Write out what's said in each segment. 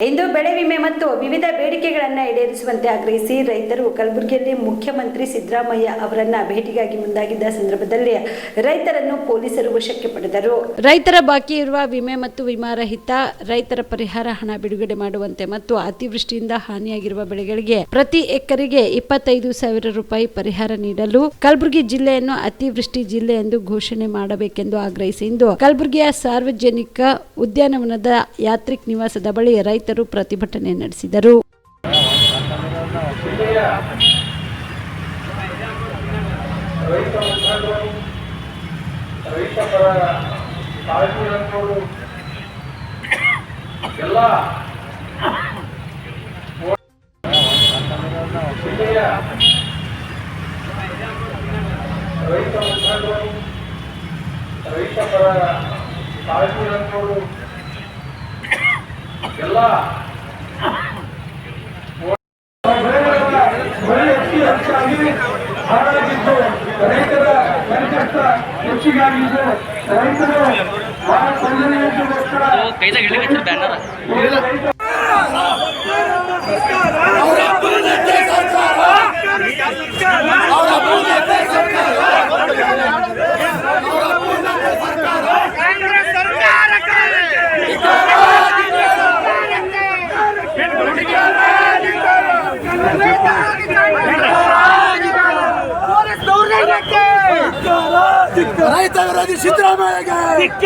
ಇಂದು ಬೆಳೆ ವಿಮೆ ಮತ್ತು ವಿವಿಧ ಬೇಡಿಕೆಗಳನ್ನು ಈಡೇರಿಸುವಂತೆ ಆಗ್ರಹಿಸಿ ರೈತರು ಕಲಬುರಗಿಯಲ್ಲಿ ಮುಖ್ಯಮಂತ್ರಿ ಸಿದ್ದರಾಮಯ್ಯ ಅವರನ್ನ ಭೇಟಿಗಾಗಿ ಮುಂದಾಗಿದ್ದ ಸಂದರ್ಭದಲ್ಲಿ ರೈತರನ್ನು ಪೊಲೀಸರು ವಶಕ್ಕೆ ಪಡೆದರು. ರೈತರ ಬಾಕಿ ಇರುವ ವಿಮೆ ಮತ್ತು ವಿಮಾ ರಹಿತ ರೈತರ ಪರಿಹಾರ ಹಣ ಬಿಡುಗಡೆ ಮಾಡುವಂತೆ ಮತ್ತು ಅತಿವೃಷ್ಟಿಯಿಂದ ಹಾನಿಯಾಗಿರುವ ಬೆಳೆಗಳಿಗೆ ಪ್ರತಿ ಎಕರೆಗೆ ಇಪ್ಪತ್ತೈದು ಸಾವಿರ ರೂಪಾಯಿ ಪರಿಹಾರ ನೀಡಲು ಕಲಬುರಗಿ ಜಿಲ್ಲೆಯನ್ನು ಅತಿವೃಷ್ಟಿ ಜಿಲ್ಲೆ ಎಂದು ಘೋಷಣೆ ಮಾಡಬೇಕೆಂದು ಆಗ್ರಹಿಸಿ ಇಂದು ಕಲಬುರಗಿಯ ಸಾರ್ವಜನಿಕ ಉದ್ಯಾನವನದ ಯಾತ್ರಿಕ್ ನಿವಾಸದ ಬಳಿ ರೈತರು ಪ್ರತಿಭಟನೆ ನಡೆಸಿದರು. ರೈತ ಮುಖಂಡರು ರೈತ ಪರ ಕಾಳಜಿಗಳನ್ನು ಎಲ್ಲ ಜಿಲ್ಲೆಯ ರೈತ ಮುಖಂಡರು ರೈತ ಪರ ಕಾಳಜಿಗಳನ್ನು ಎಲ್ಲ ಬಳಿ ಅತಿ ಹೆಚ್ಚಾಗಿ ಹಾಳಾಗಿದ್ದು ರೈತರ ಸಂಕಷ್ಟ ಹೆಚ್ಚಿಗಾಗಿದ್ದು ರೈತರು ಬಹಳ ತೊಂದರೆಯನ್ನುಗೋಸ್ಕರ ಕೈದಾಗ ಹಿಡಿದು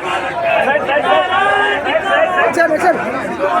ಬ್ಯಾನರ್ ರೈತ ವಿರೋಧಿ ಸಿದ್ದರಾಮಯ್ಯಗೆ